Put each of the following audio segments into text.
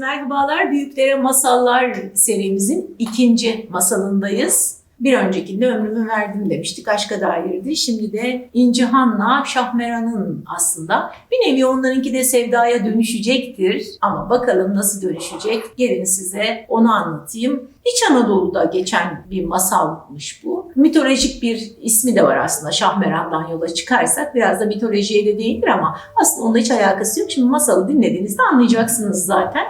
merhabalar. Büyüklere Masallar serimizin ikinci masalındayız. Bir öncekinde ömrümü verdim demiştik. Aşka dairdi. Şimdi de İncihan'la Şahmeran'ın aslında bir nevi onlarınki de sevdaya dönüşecektir. Ama bakalım nasıl dönüşecek? Gelin size onu anlatayım. İç Anadolu'da geçen bir masalmış bu. Mitolojik bir ismi de var aslında Şahmeran'dan yola çıkarsak. Biraz da mitolojiye de değinir ama aslında onunla hiç alakası yok. Şimdi masalı dinlediğinizde anlayacaksınız zaten.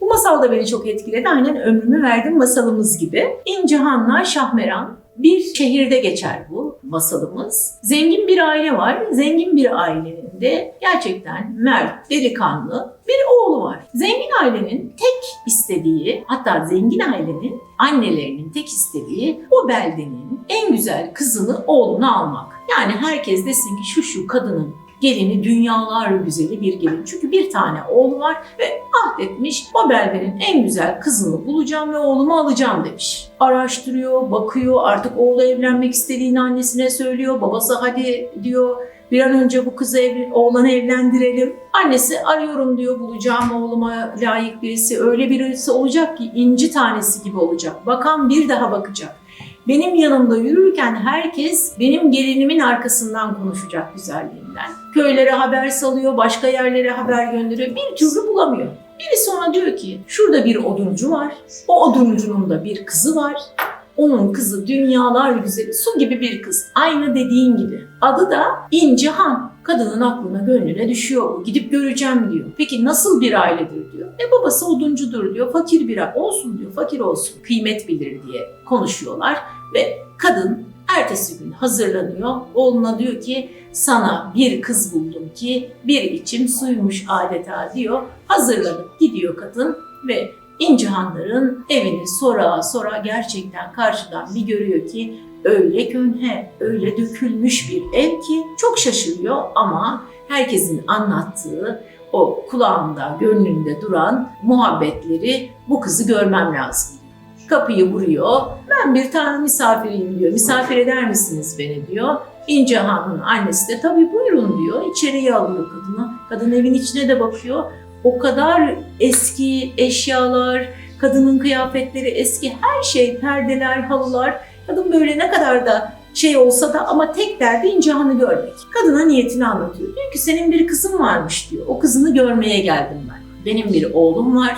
Bu masal da beni çok etkiledi. Aynen ömrümü verdim masalımız gibi. İncihan'la Şahmeran bir şehirde geçer bu masalımız. Zengin bir aile var. Zengin bir ailenin de gerçekten mert, delikanlı bir oğlu var. Zengin ailenin tek istediği, hatta zengin ailenin annelerinin tek istediği o beldenin en güzel kızını oğluna almak. Yani herkes desin ki şu şu kadının gelini dünyalar güzeli bir gelin. Çünkü bir tane oğlu var ve ahdetmiş o beldenin en güzel kızını bulacağım ve oğlumu alacağım demiş. Araştırıyor, bakıyor, artık oğlu evlenmek istediğini annesine söylüyor. Babası hadi diyor bir an önce bu kızı evlen, oğlanı evlendirelim. Annesi arıyorum diyor bulacağım oğluma layık birisi. Öyle birisi olacak ki inci tanesi gibi olacak. Bakan bir daha bakacak. Benim yanımda yürürken herkes benim gelinimin arkasından konuşacak güzelliğinden. Köylere haber salıyor, başka yerlere haber gönderiyor. Bir türlü bulamıyor. Birisi ona diyor ki şurada bir oduncu var. O oduncunun da bir kızı var. Onun kızı dünyalar güzeli, su gibi bir kız. Aynı dediğin gibi. Adı da İncihan. Kadının aklına, gönlüne düşüyor bu. Gidip göreceğim diyor. Peki nasıl bir ailedir diyor. E babası oduncudur diyor. Fakir bir. Olsun diyor. Fakir olsun. Kıymet bilir diye konuşuyorlar. Ve kadın ertesi gün hazırlanıyor. Oğluna diyor ki sana bir kız buldum ki bir içim suymuş adeta diyor. Hazırlanıp gidiyor kadın ve İncihanların evini sora sora gerçekten karşıdan bir görüyor ki öyle könhe, öyle dökülmüş bir ev ki çok şaşırıyor ama herkesin anlattığı o kulağında, gönlünde duran muhabbetleri bu kızı görmem lazım. Kapıyı vuruyor. Ben bir tane misafiriyim diyor. Misafir eder misiniz beni diyor. İnce Han'ın annesi de tabii buyurun diyor. İçeriye alıyor kadını. Kadın evin içine de bakıyor. O kadar eski eşyalar, kadının kıyafetleri eski, her şey, perdeler, halılar. Kadın böyle ne kadar da şey olsa da ama tek derdi İncehan'ı görmek. Kadına niyetini anlatıyor. Diyor ki senin bir kızın varmış diyor. O kızını görmeye geldim ben. Benim bir oğlum var.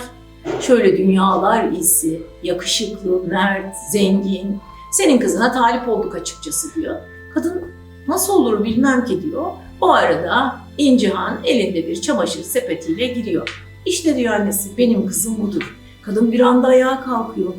Şöyle dünyalar iyisi, yakışıklı, mert, zengin. Senin kızına talip olduk açıkçası diyor. Kadın nasıl olur bilmem ki diyor. O arada İncihan elinde bir çamaşır sepetiyle giriyor. İşte diyor annesi benim kızım budur. Kadın bir anda ayağa kalkıyor.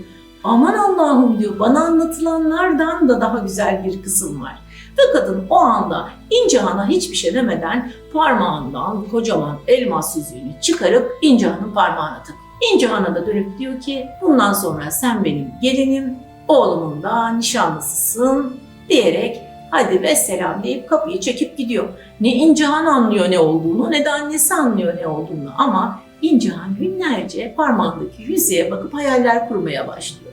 Aman Allah'ım diyor bana anlatılanlardan da daha güzel bir kızım var. Ve kadın o anda İncihan'a hiçbir şey demeden parmağından kocaman elmas yüzüğünü çıkarıp İncihan'ın parmağına takıyor. İncihan'a da dönüp diyor ki bundan sonra sen benim gelinim, oğlumun da nişanlısısın diyerek hadi ve selam deyip kapıyı çekip gidiyor. Ne İncihan anlıyor ne olduğunu ne de annesi anlıyor ne olduğunu ama İncihan günlerce parmağındaki yüzeye bakıp hayaller kurmaya başlıyor.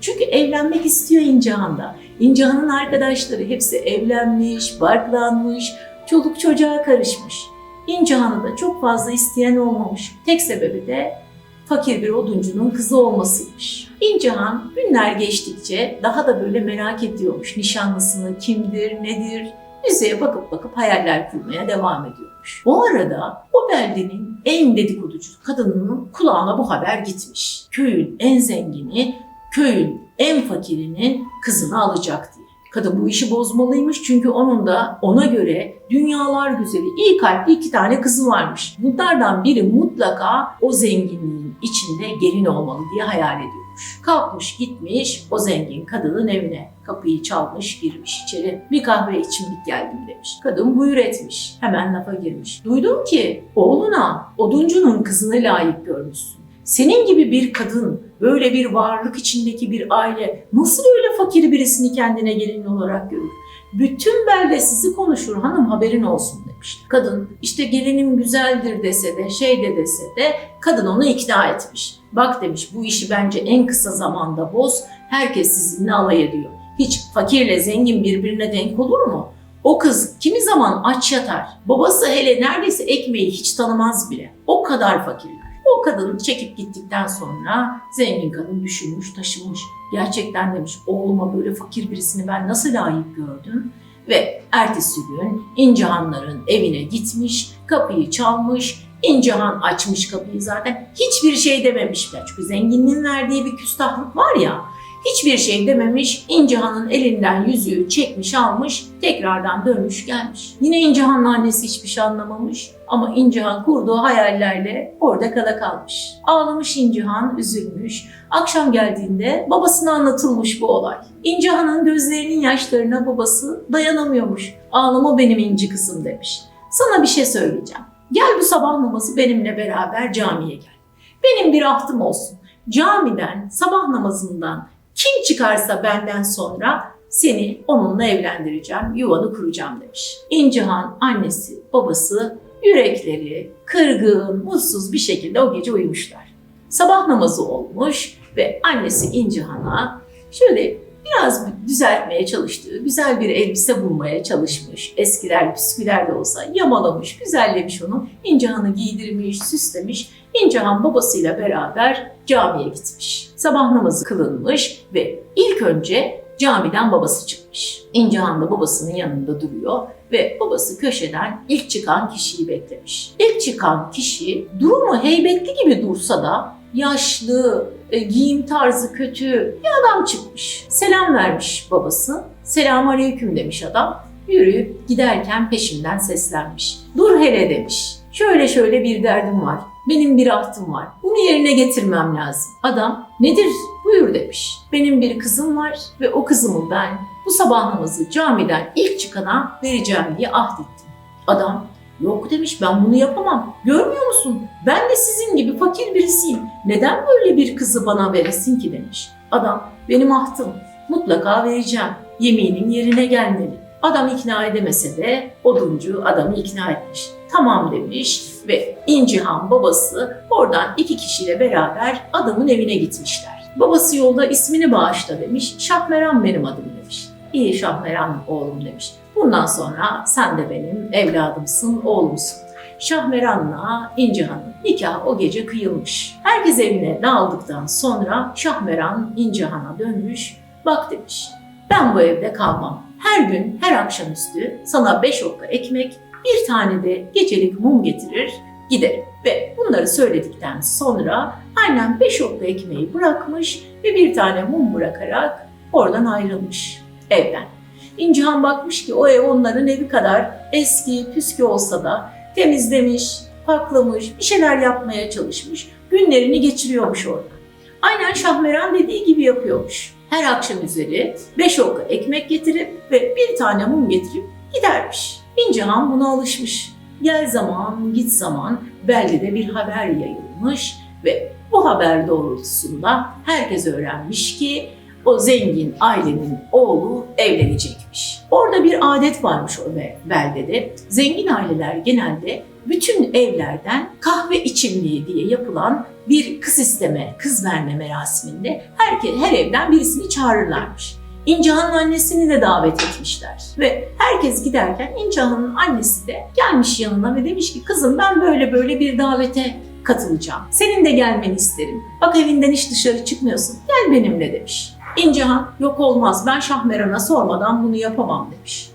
Çünkü evlenmek istiyor İncihan da. İncihan'ın arkadaşları hepsi evlenmiş, barklanmış, çoluk çocuğa karışmış. İncihan'ı da çok fazla isteyen olmamış. Tek sebebi de fakir bir oduncunun kızı olmasıymış. İncihan günler geçtikçe daha da böyle merak ediyormuş nişanlısını kimdir, nedir, Müzeye bakıp bakıp hayaller kurmaya devam ediyormuş. O arada o beldenin en dedikoducu kadınının kulağına bu haber gitmiş. Köyün en zengini, köyün en fakirinin kızını alacak diye. Kadın bu işi bozmalıymış çünkü onun da ona göre dünyalar güzeli, iyi kalpli iki tane kızı varmış. Bunlardan biri mutlaka o zenginliğin içinde gelin olmalı diye hayal ediyormuş. Kalkmış gitmiş o zengin kadının evine. Kapıyı çalmış girmiş içeri. Bir kahve içimlik geldim demiş. Kadın buyur etmiş. Hemen lafa girmiş. Duydum ki oğluna oduncunun kızını layık görmüşsün. Senin gibi bir kadın, böyle bir varlık içindeki bir aile nasıl öyle fakir birisini kendine gelin olarak görür? Bütün belde sizi konuşur hanım haberin olsun demiş. Kadın işte gelinim güzeldir dese de şey de dese de kadın onu ikna etmiş. Bak demiş bu işi bence en kısa zamanda boz. Herkes sizinle alay ediyor. Hiç fakirle zengin birbirine denk olur mu? O kız kimi zaman aç yatar. Babası hele neredeyse ekmeği hiç tanımaz bile. O kadar fakirler. O kadın çekip gittikten sonra zengin kadın düşünmüş, taşımış. Gerçekten demiş oğluma böyle fakir birisini ben nasıl layık gördüm? Ve ertesi gün İncihanların evine gitmiş, kapıyı çalmış. İncihan açmış kapıyı zaten. Hiçbir şey dememiş. Ya Çünkü zenginliğin verdiği bir küstahlık var ya. Hiçbir şey dememiş. İncihan'ın elinden yüzüğü çekmiş almış. Tekrardan dönmüş gelmiş. Yine İncihan'ın annesi hiçbir şey anlamamış. Ama İncihan kurduğu hayallerle orada kala kalmış. Ağlamış İncihan, üzülmüş. Akşam geldiğinde babasına anlatılmış bu olay. İncihan'ın gözlerinin yaşlarına babası dayanamıyormuş. Ağlama benim inci kızım demiş. Sana bir şey söyleyeceğim. Gel bu sabah namazı benimle beraber camiye gel. Benim bir ahtım olsun. Camiden, sabah namazından kim çıkarsa benden sonra seni onunla evlendireceğim, yuvanı kuracağım demiş. İncihan annesi, babası yürekleri kırgın, mutsuz bir şekilde o gece uyumuşlar. Sabah namazı olmuş ve annesi İncihan'a şöyle biraz düzeltmeye çalıştığı, güzel bir elbise bulmaya çalışmış. Eskiler, püsküler de olsa yamalamış, güzellemiş onu. İncihan'ı giydirmiş, süslemiş. İncihan babasıyla beraber camiye gitmiş. Sabah namazı kılınmış ve ilk önce camiden babası çıkmış. İncihan da babasının yanında duruyor ve babası köşeden ilk çıkan kişiyi beklemiş. İlk çıkan kişi durumu heybetli gibi dursa da yaşlı, e, giyim tarzı kötü bir adam çıkmış. Selam vermiş babası. Selam aleyküm demiş adam. Yürüyüp giderken peşinden seslenmiş. Dur hele demiş. Şöyle şöyle bir derdim var. Benim bir ahtım var. Bunu yerine getirmem lazım. Adam nedir? Buyur demiş. Benim bir kızım var ve o kızımı ben bu sabah namazı camiden ilk çıkana vereceğim diye ahd ettim. Adam yok demiş ben bunu yapamam. Görmüyor musun? Ben de sizin gibi fakir birisiyim. Neden böyle bir kızı bana veresin ki demiş. Adam benim ahtım. Mutlaka vereceğim. Yeminim yerine gelmeli. Adam ikna edemese de oduncu adamı ikna etmiş. Tamam demiş ve İncihan babası oradan iki kişiyle beraber adamın evine gitmişler. Babası yolda ismini bağışla demiş. Şahmeran benim adım demiş. İyi Şahmeran oğlum demiş. Bundan sonra sen de benim evladımsın, oğlumsun. Şahmeran'la İncihan'ın nikahı o gece kıyılmış. Herkes evine dağıldıktan sonra Şahmeran İncihan'a dönmüş. Bak demiş, ben bu evde kalmam. Her gün, her akşamüstü sana beş okka ekmek, bir tane de gecelik mum getirir, giderim. Ve bunları söyledikten sonra annem beş okka ekmeği bırakmış ve bir tane mum bırakarak oradan ayrılmış evden. İncihan bakmış ki o ev onların evi kadar eski, püskü olsa da temizlemiş, paklamış, bir şeyler yapmaya çalışmış. Günlerini geçiriyormuş orada. Aynen Şahmeran dediği gibi yapıyormuş. Her akşam üzeri beş okka ekmek getirip ve bir tane mum getirip gidermiş. İncihan buna alışmış. Gel zaman, git zaman beldede bir haber yayılmış ve bu haber doğrultusunda herkes öğrenmiş ki o zengin ailenin oğlu evlenecekmiş. Orada bir adet varmış o be- beldede. Zengin aileler genelde bütün evlerden kahve içimliği diye yapılan bir kız isteme, kız verme merasiminde herkes her evden birisini çağırırlarmış. İncihan'ın annesini de davet etmişler. Ve herkes giderken İncihan'ın annesi de gelmiş yanına ve demiş ki kızım ben böyle böyle bir davete katılacağım. Senin de gelmeni isterim. Bak evinden hiç dışarı çıkmıyorsun. Gel benimle demiş. İncihan yok olmaz ben Şahmeran'a sormadan bunu yapamam demiş.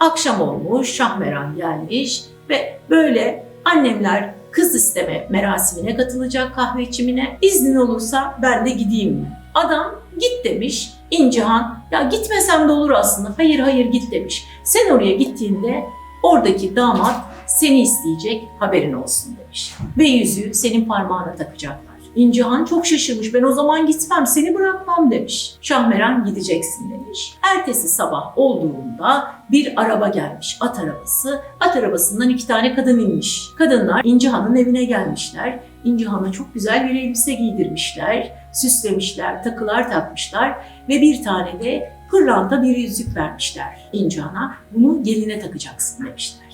Akşam olmuş Şahmeran gelmiş ve böyle annemler kız isteme merasimine katılacak kahve içimine. İznin olursa ben de gideyim mi? Adam git demiş. İncihan ya gitmesem de olur aslında. Hayır hayır git demiş. Sen oraya gittiğinde oradaki damat seni isteyecek haberin olsun demiş. Ve yüzüğü senin parmağına takacaklar. İncihan çok şaşırmış. Ben o zaman gitmem, seni bırakmam demiş. Şahmeran gideceksin demiş. Ertesi sabah olduğunda bir araba gelmiş, at arabası. At arabasından iki tane kadın inmiş. Kadınlar İncihan'ın evine gelmişler. İncihan'a çok güzel bir elbise giydirmişler, süslemişler, takılar takmışlar ve bir tane de pırlanta bir yüzük vermişler İncihan'a. Bunu geline takacaksın demişler.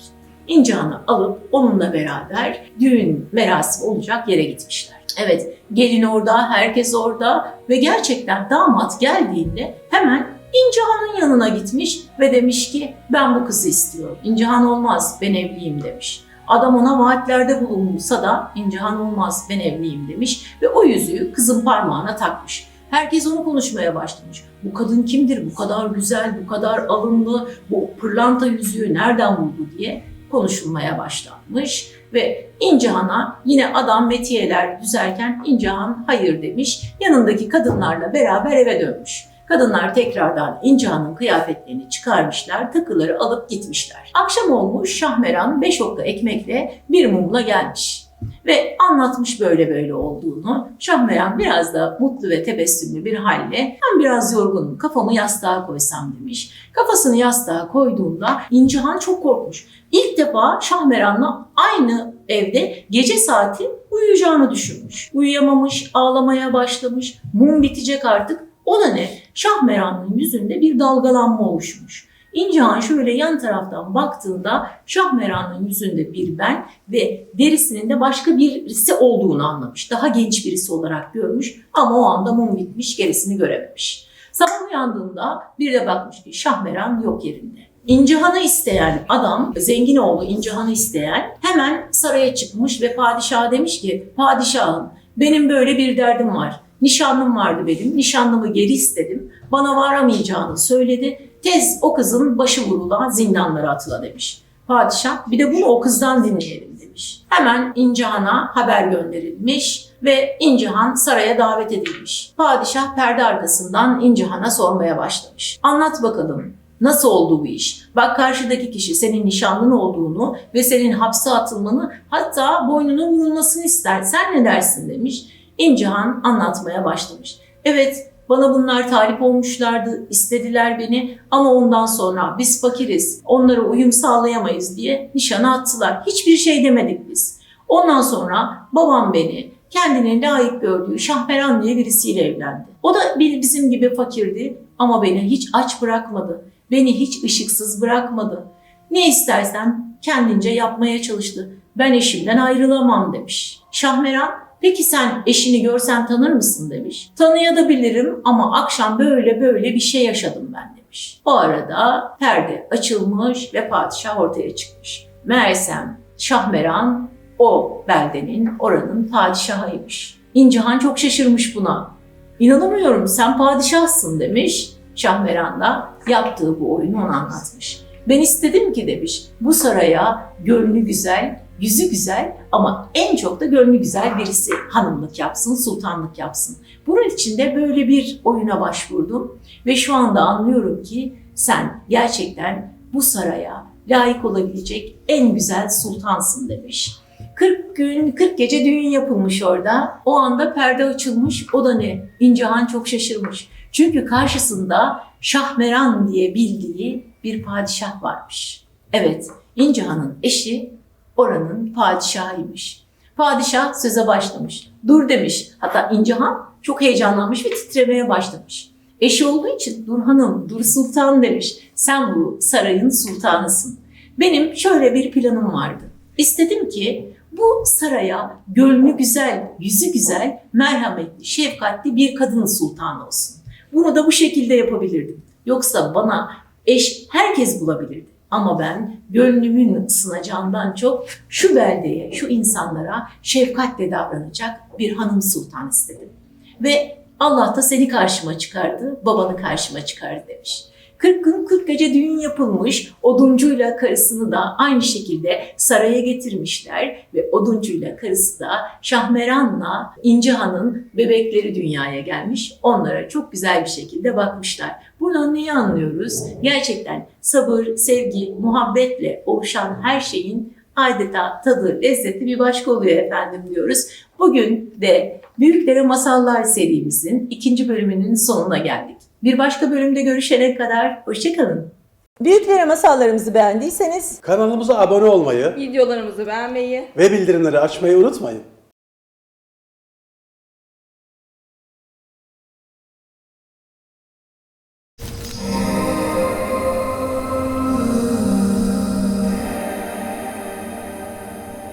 İncihan'ı alıp onunla beraber düğün merasimi olacak yere gitmişler. Evet, gelin orada, herkes orada ve gerçekten damat geldiğinde hemen İncihan'ın yanına gitmiş ve demiş ki ben bu kızı istiyorum. İncihan olmaz, ben evliyim demiş. Adam ona vaatlerde bulunsa da İncihan olmaz ben evliyim demiş ve o yüzüğü kızın parmağına takmış. Herkes onu konuşmaya başlamış. Bu kadın kimdir? Bu kadar güzel, bu kadar alımlı, bu pırlanta yüzüğü nereden buldu diye konuşulmaya başlanmış. Ve İncihan'a yine adam metiyeler düzerken İncihan hayır demiş. Yanındaki kadınlarla beraber eve dönmüş. Kadınlar tekrardan İncihan'ın kıyafetlerini çıkarmışlar, takıları alıp gitmişler. Akşam olmuş Şahmeran beş okka ekmekle bir mumla gelmiş. Ve anlatmış böyle böyle olduğunu. Şahmeran biraz da mutlu ve tebessümlü bir halle ben biraz yorgunum kafamı yastığa koysam demiş. Kafasını yastığa koyduğunda İncihan çok korkmuş. İlk defa Şahmeran'la aynı evde gece saati uyuyacağını düşünmüş. Uyuyamamış, ağlamaya başlamış. Mum bitecek artık. O da ne? Şahmeran'ın yüzünde bir dalgalanma oluşmuş. İncihan şöyle yan taraftan baktığında Şahmeran'ın yüzünde bir ben ve derisinin de başka birisi olduğunu anlamış. Daha genç birisi olarak görmüş ama o anda mum bitmiş gerisini görememiş. Sabah uyandığında bir de bakmış ki Şahmeran yok yerinde. İncihan'ı isteyen adam, zengin oğlu İncihan'ı isteyen hemen saraya çıkmış ve padişaha demiş ki padişahım benim böyle bir derdim var. Nişanlım vardı benim. Nişanlımı geri istedim. Bana varamayacağını söyledi. Tez o kızın başı vurula zindanlara atıla demiş. Padişah bir de bunu o kızdan dinleyelim demiş. Hemen İncihan'a haber gönderilmiş ve İncihan saraya davet edilmiş. Padişah perde arkasından İncihan'a sormaya başlamış. Anlat bakalım Nasıl oldu bu iş? Bak karşıdaki kişi senin nişanlın olduğunu ve senin hapse atılmanı hatta boynunun vurulmasını ister. Sen ne dersin demiş. İncihan anlatmaya başlamış. Evet bana bunlar talip olmuşlardı, istediler beni ama ondan sonra biz fakiriz, onlara uyum sağlayamayız diye nişana attılar. Hiçbir şey demedik biz. Ondan sonra babam beni kendine layık gördüğü Şahmeran diye birisiyle evlendi. O da bizim gibi fakirdi ama beni hiç aç bırakmadı. Beni hiç ışıksız bırakmadı. Ne istersem kendince yapmaya çalıştı. Ben eşimden ayrılamam demiş. Şahmeran Peki sen eşini görsen tanır mısın demiş. Tanıyabilirim ama akşam böyle böyle bir şey yaşadım ben demiş. O arada perde açılmış ve padişah ortaya çıkmış. Meğersem Şahmeran o beldenin, oranın padişahıymış. İncihan çok şaşırmış buna. İnanamıyorum sen padişahsın demiş. Şahmeran da yaptığı bu oyunu ona anlatmış. Ben istedim ki demiş bu saraya gönlü güzel, yüzü güzel ama en çok da gönlü güzel birisi hanımlık yapsın, sultanlık yapsın. Bunun için de böyle bir oyuna başvurdum ve şu anda anlıyorum ki sen gerçekten bu saraya layık olabilecek en güzel sultansın demiş. 40 gün, 40 gece düğün yapılmış orada. O anda perde açılmış. O da ne? İncihan çok şaşırmış. Çünkü karşısında Şahmeran diye bildiği bir padişah varmış. Evet, İncihan'ın eşi oranın padişahıymış. Padişah söze başlamış. Dur demiş. Hatta İncihan çok heyecanlanmış ve titremeye başlamış. Eşi olduğu için dur hanım, dur sultan demiş. Sen bu sarayın sultanısın. Benim şöyle bir planım vardı. İstedim ki bu saraya gönlü güzel, yüzü güzel, merhametli, şefkatli bir kadın sultan olsun. Bunu da bu şekilde yapabilirdim. Yoksa bana eş herkes bulabilirdi. Ama ben gönlümün ısınacağından çok şu beldeye, şu insanlara şefkatle davranacak bir hanım sultan istedim. Ve Allah da seni karşıma çıkardı, babanı karşıma çıkardı demiş. 40 gün 40 gece düğün yapılmış. Oduncuyla karısını da aynı şekilde saraya getirmişler ve Oduncuyla karısı da Şahmeran'la İncihan'ın bebekleri dünyaya gelmiş. Onlara çok güzel bir şekilde bakmışlar. Buradan neyi anlıyoruz? Gerçekten sabır, sevgi, muhabbetle oluşan her şeyin adeta tadı, lezzeti bir başka oluyor efendim diyoruz. Bugün de Büyüklere Masallar serimizin ikinci bölümünün sonuna geldik. Bir başka bölümde görüşene kadar hoşçakalın. Büyüklere masallarımızı beğendiyseniz Kanalımıza abone olmayı Videolarımızı beğenmeyi ve bildirimleri açmayı unutmayın.